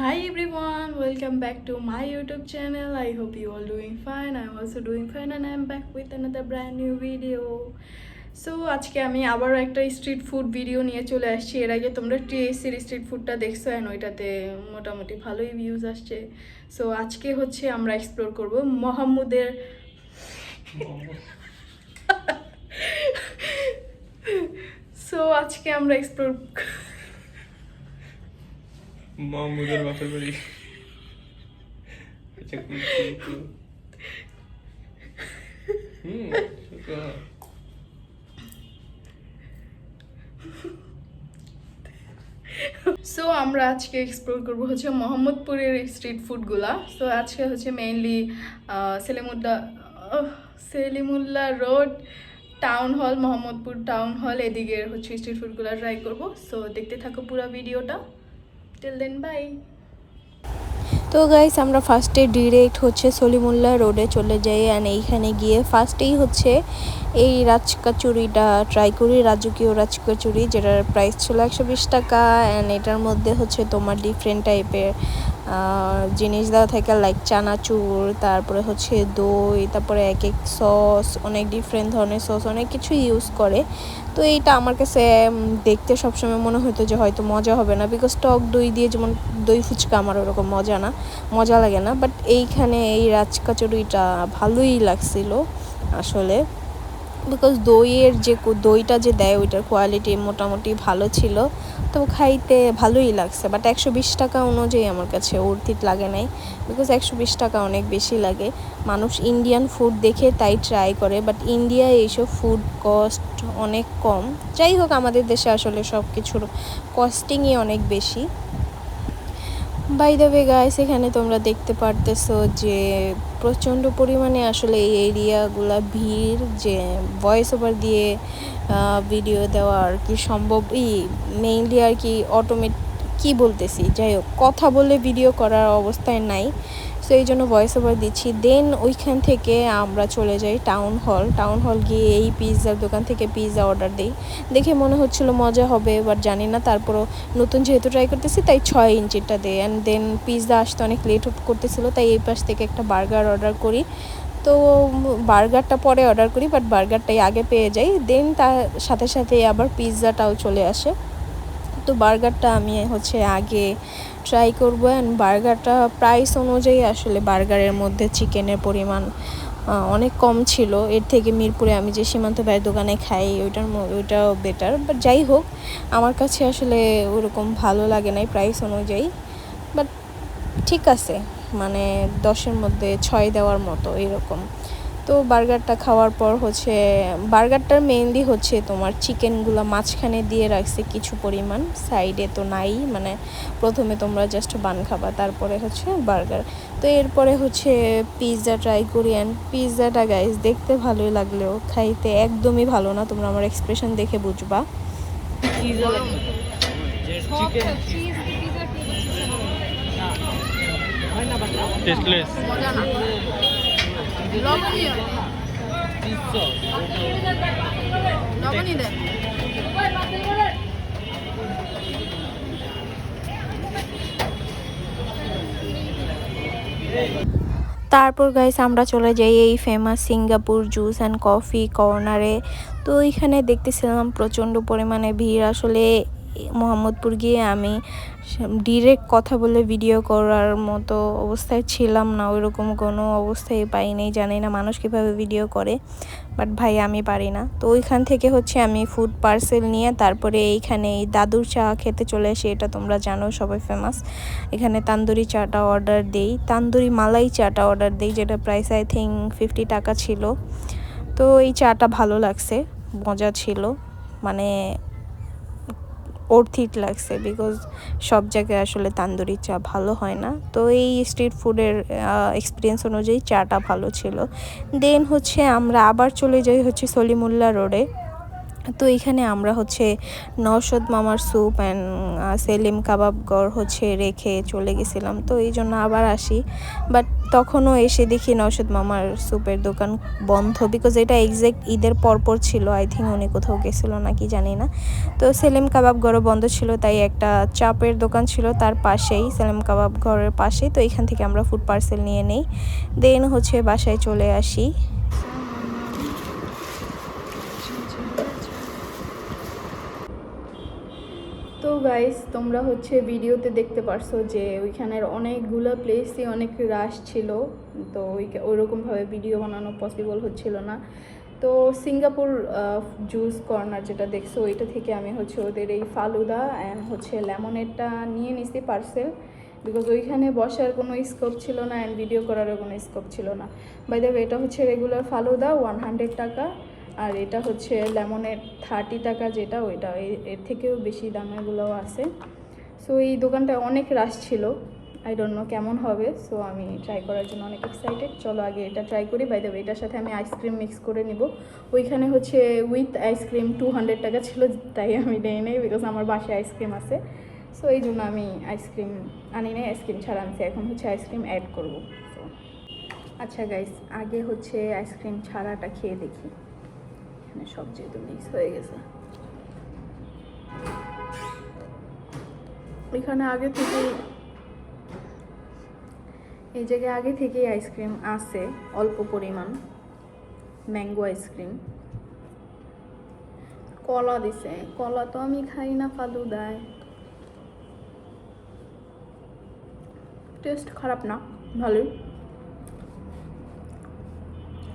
Hi everyone, welcome back to my YouTube channel. I hope you all doing fine. I'm also doing fine and I'm back with another brand new video. So আজকে আমি আবারও একটা street food video নিয়ে চলে আসছি এর আগে তোমরা টিএসসির স্ট্রিট ফুডটা দেখছ অ্যান্ড ওইটাতে মোটামুটি ভালোই ভিউজ আসছে সো আজকে হচ্ছে আমরা এক্সপ্লোর করব মোহাম্মদের সো আজকে আমরা এক্সপ্লোর বাপের বাড়ি। আচ্ছা সো আমরা আজকে এক্সপ্লোর করব হচ্ছে মোহাম্মদপুরের স্ট্রিট ফুডগুলা সো আজকে হচ্ছে mainly Salimullah ah, Salimullah road town hall Mohammadpur town hall এদিকের হচ্ছে স্ট্রিট ফুডগুলো ট্রাই করব। সো দেখতে থাকো পুরো ভিডিওটা টিল দেন বাই তো গাইস আমরা ফার্স্টে ডিরেক্ট হচ্ছে সলিমুল্লাহ রোডে চলে যাই অ্যান্ড এইখানে গিয়ে ফার্স্টেই হচ্ছে এই রাজকাচুরিটা ট্রাই করি, রাজকীয় রাজকাচুরি, যেটার প্রাইস ছিল একশো বিশ টাকা অ্যান্ড এটার মধ্যে হচ্ছে তোমার ডিফারেন্ট টাইপের জিনিস দেওয়া থাকে লাইক চানাচুর, তারপরে হচ্ছে দই, তারপরে এক এক সস অনেক ডিফারেন্ট ধরনের সস অনেক কিছু ইউজ করে। তো এইটা আমার কাছে দেখতে সবসময় মনে হতো যে হয়তো মজা হবে না বিকজ টক দই দিয়ে যেমন দই ফুচকা আমার ওরকম মজা না, মজা লাগে না। বাট এইখানে এই রাজকাচুরিটা ভালোই লাগছিল আসলে। বিকজ দইয়ের যে দইটা যে দেয় ওইটার কোয়ালিটি মোটামুটি ভালো ছিল। তো খাইতে ভালোই লাগছে বাট একশো বিশ টাকা অনুযায়ী আমার কাছে অর্থিত লাগে নাই বিকজ একশো বিশ টাকা অনেক বেশি লাগে। মানুষ ইন্ডিয়ান ফুড দেখে তাই ট্রাই করে বাট ইন্ডিয়ায় এইসব ফুড কস্ট অনেক কম। যাই হোক, আমাদের দেশে আসলে সব কিছুর কস্টিংই অনেক বেশি। বাই দ্য গাইস এখানে তোমরা দেখতে পারতেছো যে প্রচণ্ড পরিমাণে আসলে এই এরিয়াগুলা ভিড়, যে ভয়েস ওভার দিয়ে ভিডিও দেওয়া আর কি সম্ভব ই মেইনলি আর কি অটোমেট কী বলতেছি? যাই হোক, কথা বলে ভিডিও করার অবস্থায় নাই। সো এই জন্য ভয়েস ওভার দিচ্ছি। দেন ওইখান থেকে আমরা চলে যাই টাউন হল টাউন হল গিয়ে এই পিৎজার দোকান থেকে পিৎজা অর্ডার দিই। দেখে মনে হচ্ছিল মজা হবে বাট জানি না। তারপরও নতুন যেহেতু ট্রাই করতেছি, তাই ছয় ইঞ্চিটা দেয় অ্যান্ড দেন পিৎজা আসতে অনেক লেট করতেছিল, তাই এই পাশ থেকে একটা বার্গার অর্ডার করি। তো বার্গারটা পরে অর্ডার করি বাট বার্গারটাই আগে পেয়ে যাই। দেন তার সাথে সাথে আবার পিৎজাটাও চলে আসে। তো বার্গারটা আমি হচ্ছে আগে ট্রাই করব অ্যান্ড বার্গারটা প্রাইস অনুযায়ী আসলে বার্গারের মধ্যে চিকেনের পরিমাণ অনেক কম ছিল। এর থেকে মিরপুরে আমি যে সীমান্ত ভাইয়ের দোকানে খাই, ওইটার ওইটাও বেটার বাট যাই হোক, আমার কাছে আসলে ওরকম ভালো লাগে নাই প্রাইস অনুযায়ী। বাট ঠিক আছে মানে দশের মধ্যে ছয় দেওয়ার মতো, এরকম। তো বার্গারটা খাওয়ার পর হচ্ছে বার্গারটার মেইনলি হচ্ছে তোমার চিকেনগুলো মাঝখানে দিয়ে রাখছে কিছু পরিমাণ সাইডে তো নাই মানে প্রথমে তোমরা জাস্ট বান খাবা তারপরে হচ্ছে বার্গার। তো এরপরে হচ্ছে পিৎজা ট্রাই করি অ্যান্ড পিৎজাটা গাইস দেখতে ভালোই লাগলেও খাইতে একদমই ভালো না তোমরা আমার এক্সপ্রেশন দেখে বুঝবা। টেস্টলেস তারপর গাইস আমরা চলে যাই এই famous Singapore juice and coffee কর্নারে তো এখানে দেখতেছিলাম প্রচণ্ড পরিমাণে ভিড়। আসলে মোহাম্মদপুর গিয়ে আমি ডিরেক্ট কথা বলে ভিডিও করার মতো অবস্থায় ছিলাম না, ওইরকম কোনো অবস্থায় পাইনি জানি না মানুষ কীভাবে ভিডিও করে বাট ভাই আমি পারি না। তো ওইখান থেকে হচ্ছে আমি ফুড পার্সেল নিয়ে তারপরে এইখানে এই দাদুর চা খেতে চলে আসি, এটা তোমরা জানো, সবাই ফেমাস এখানে তান্দুরি চাটা অর্ডার দেই, তান্দুরি মালাই চাটা অর্ডার দেই, যেটা প্রাইস আই থিঙ্ক ফিফটি টাকা ছিল। তো এই চাটা ভালো লাগছে, মজা ছিল মানে অর্থিত লাগছে বিকজ সব জায়গায় আসলে তান্দুরি চা ভালো হয় না। তো এই স্ট্রিট ফুডের এক্সপিরিয়েন্স অনুযায়ী চাটা ভালো ছিল। দেন হচ্ছে আমরা আবার চলে যাই হচ্ছে সলিমুল্লাহ রোডে তো এখানে আমরা হচ্ছে নওশদ মামার স্যুপ অ্যান্ড সেলিম কাবাবগড় হচ্ছে রেখে চলে গেছিলাম। তো এই জন্য আবার আসি। বাট তখনও এসে দেখি নওশদ মামার স্যুপের দোকান বন্ধ বিকজ এটা এক্স্যাক্ট ঈদের পরপর ছিল। আই থিঙ্ক উনি কোথাও গেছিল নাকি জানি না। তো সেলিম কাবাব ঘরও বন্ধ ছিল, তাই একটা চাপের দোকান ছিল তার পাশেই, সেলিম কাবাব ঘরের পাশেই। তো এখান থেকে আমরা ফুড পার্সেল নিয়ে নেই। দেন হচ্ছে বাসায় চলে আসি তো গাইস তোমরা হচ্ছে ভিডিওতে দেখতে পারছ যে ওইখানের অনেকগুলো প্লেসই অনেক রাশ ছিল। তো ওই ওইরকমভাবে ভিডিও বানানো পসিবল হচ্ছিল না। তো সিঙ্গাপুর জুস কর্নার যেটা দেখছ, ওইটা থেকে আমি হচ্ছে ওদের এই ফালুদা অ্যান্ড হচ্ছে লেমনেরটা নিয়ে নিছি পার্সেল বিকজ ওইখানে বসার কোনো স্কোপ ছিল না অ্যান্ড ভিডিও করারও কোনো স্কোপ ছিল না। বাই এটা হচ্ছে রেগুলার ফালুদা ওয়ান হান্ড্রেড টাকা। আর এটা হচ্ছে লেমনের থার্টি টাকা যেটা, ওইটা। এর থেকেও বেশি দামেরগুলোও আছে। সো এই দোকানটা অনেক রাশ ছিল। আই ডোন্ট নো কেমন হবে। সো আমি ট্রাই করার জন্য অনেক এক্সাইটেড চলো আগে এটা ট্রাই করি। বাই দেবে এটার সাথে আমি আইসক্রিম মিক্স করে নিব। ওইখানে হচ্ছে উইথ আইসক্রিম টু হান্ড্রেড টাকা ছিল, তাই আমি নেই নেই বিকজ আমার বাসায় আইসক্রিম আছে। সো এই জন্য আমি আইসক্রিম আনি নাই। আইসক্রিম ছাড়া আনছি এখন হচ্ছে আইসক্রিম অ্যাড করব। তো আচ্ছা গাইস আগে হচ্ছে আইসক্রিম ছাড়াটা খেয়ে দেখি। এখানে সব যেহেতু মিক্স হয়ে গেছে। এখানে আগে থেকে এই জায়গায় আগে থেকেই আইসক্রিম আছে, অল্প পরিমাণ ম্যাঙ্গো আইসক্রিম কলা দিছে, কলা তো আমি খাই না ফালুদায় টেস্ট খারাপ না, ভালোই।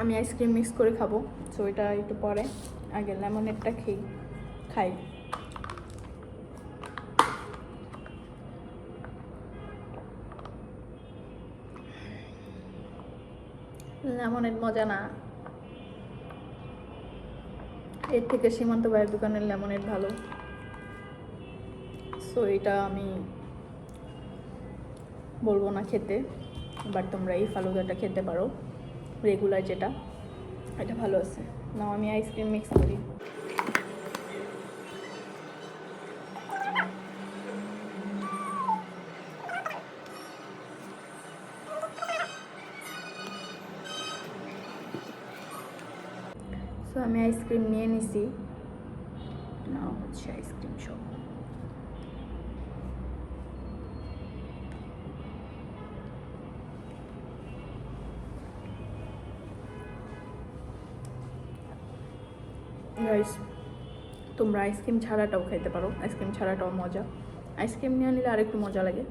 আমি আইসক্রিম মিক্স করে খাব। সো এটা একটু পরে। আগে লেমনেরটা খেয়ে খাই। লেমনের মজা না। এর থেকে সীমান্ত ভাইয়ের দোকানের লেমনের ভালো। সো এটা আমি বলব না খেতে বাট তোমরা এই ফালুদাটা খেতে পারো। রেগুলার যেটা, এটা ভালো আছে। নাও, আমি আইসক্রিম মিক্স করি। সো আমি আইসক্রিম নিয়ে নিছি। নাও, হচ্ছে আইসক্রিম সব তোমরা আইসক্রিম ছাড়াটাও খাইতে পারো। আইসক্রিম ছাড়াটাও মজা। আইসক্রিম নিয়ে নিলে আরেকটু মজা লাগে।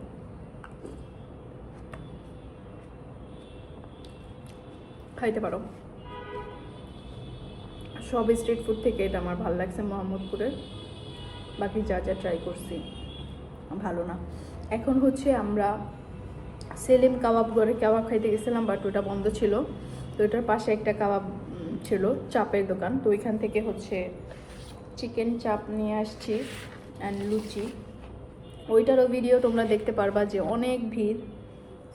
খাইতে পারো। সব স্ট্রিট ফুড থেকে এটা আমার ভালো লাগছে মোহাম্মদপুরের। বাকি যা যা ট্রাই করছি, ভালো না। এখন হচ্ছে আমরা সেলিম কাবাব ঘরে কাবাব খাইতে গেছিলাম বাট ওটা বন্ধ ছিল। তো ওটার পাশে একটা কাবাব ছিল, চাপের দোকান। তো ওইখান থেকে হচ্ছে চিকেন চাপ নিয়ে আসছি অ্যান্ড লুচি। ওইটারও ভিডিও তোমরা দেখতে পারবা যে অনেক ভিড়।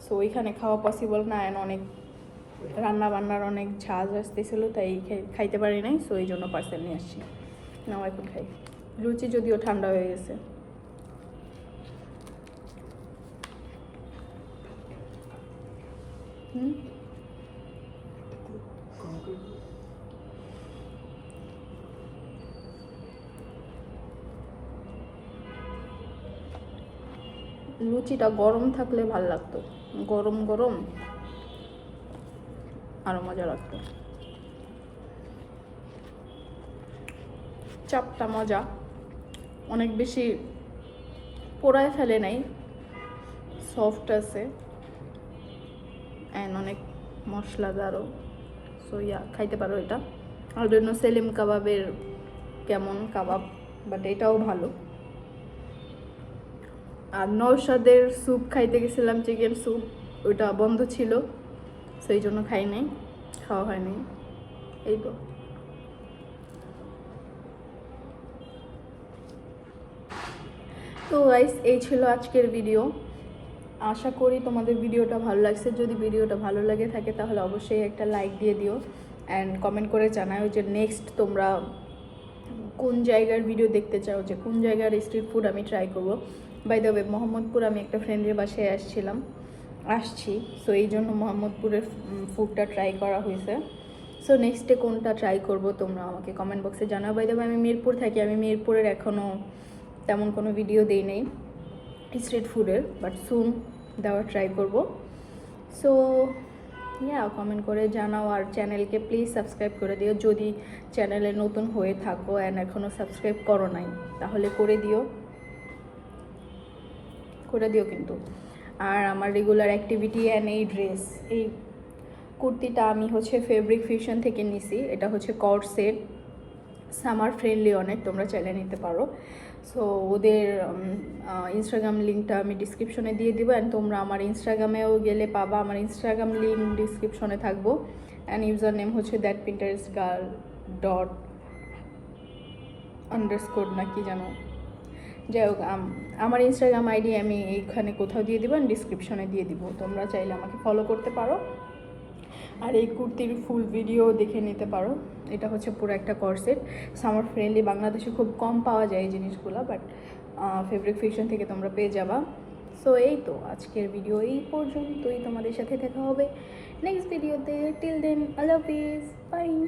সো ওইখানে খাওয়া পসিবল না অ্যান্ড অনেক রান্না বান্নার অনেক ঝাঁজ আসতেছিলো, তাই খাই- খাইতে পারি নাই। সো এই জন্য পার্সেল নিয়ে আসছি। নাও, এখন খাই। লুচি যদিও ঠান্ডা হয়ে গেছে। হুম? লুচিটা গরম থাকলে ভালো লাগতো। গরম গরম আরও মজা লাগতো। চাপটা মজা। অনেক বেশি পোড়ায় ফেলে নাই। সফট আছে। অ্যান্ড অনেক মশলাদারও। সো ইয়া খাইতে পারো এটা। আর জন্য সেলিম কাবাবের কেমন কাবাব বাট এটাও ভালো। আর নৌসাদের স্যুপ খাইতে গেছিলাম চিকেন স্যুপ ওইটা বন্ধ ছিল সেই জন্য খাই নাই, খাওয়া হয়নি, এই তো। তো গাইস এই ছিল আজকের ভিডিও আশা করি তোমাদের ভিডিওটা ভালো লাগছে। যদি ভিডিওটা ভালো লাগে থাকে, তাহলে অবশ্যই একটা লাইক দিয়ে দিও। অ্যান্ড কমেন্ট করে জানাও যে নেক্সট তোমরা কোন জায়গার ভিডিও দেখতে চাও, যে কোন জায়গার স্ট্রিট ফুড আমি ট্রাই করব। বাই দ্য ওয়ে মোহাম্মদপুর আমি একটা ফ্রেন্ডের বাসায় আসছিলাম। আসছি। সো এই জন্য মোহাম্মদপুরের ফুডটা ট্রাই করা হয়েছে। সো নেক্সটে কোনটা ট্রাই করব তোমরা আমাকে কমেন্ট বক্সে জানাও। বাই দ্য আমি মিরপুর থাকি। আমি মিরপুরের এখনও তেমন কোনো ভিডিও দেই নেই স্ট্রিট ফুডের বাট সুন দেওয়ার ট্রাই করব। সো ইয়া কমেন্ট করে জানাও। আর চ্যানেলকে প্লিজ সাবস্ক্রাইব করে দিও। যদি চ্যানেলে নতুন হয়ে থাকো অ্যান্ড এখনও সাবস্ক্রাইব করো নাই, তাহলে করে দিও। করে দিও কিন্তু। আর আমার রেগুলার অ্যাক্টিভিটি অ্যান্ড এই ড্রেস এই কুর্তিটা আমি হচ্ছে ফেব্রিক ফিউশন থেকে নিছি। এটা হচ্ছে কট সেট সামার ফ্রেন্ডলি অনেক তোমরা চাইলে নিতে পারো। সো ওদের ইনস্টাগ্রাম লিঙ্কটা আমি ডিসক্রিপশনে দিয়ে দিব। অ্যান্ড তোমরা আমার ইনস্টাগ্রামেও গেলে পাবা। আমার ইনস্টাগ্রাম লিঙ্ক ডিসক্রিপশনে থাকব। অ্যান্ড ইউজার নেম হচ্ছে দ্যাট প্রিন্টারেস গার্ল ডট আন্ডারস্কোর না কি জানো যাই হোক, আম- আমার ইনস্টাগ্রাম আইডি আমি এইখানে কোথাও দিয়ে দিব ডিসক্রিপশনে দিয়ে দিব। তোমরা চাইলে আমাকে ফলো করতে পারো। আর এই কুর্তির ফুল ভিডিও দেখে নিতে পারো। এটা হচ্ছে পুরো একটা কর্সেট সামার ফ্রেন্ডলি বাংলাদেশে খুব কম পাওয়া যায় এই জিনিসগুলো বাট ফেব্রিক ফিকশন থেকে তোমরা পেয়ে যাবা। সো এই তো আজকের ভিডিও এই পর্যন্তই। তোমাদের সাথে দেখা হবে নেক্সট ভিডিওতে till then Allah Hafiz by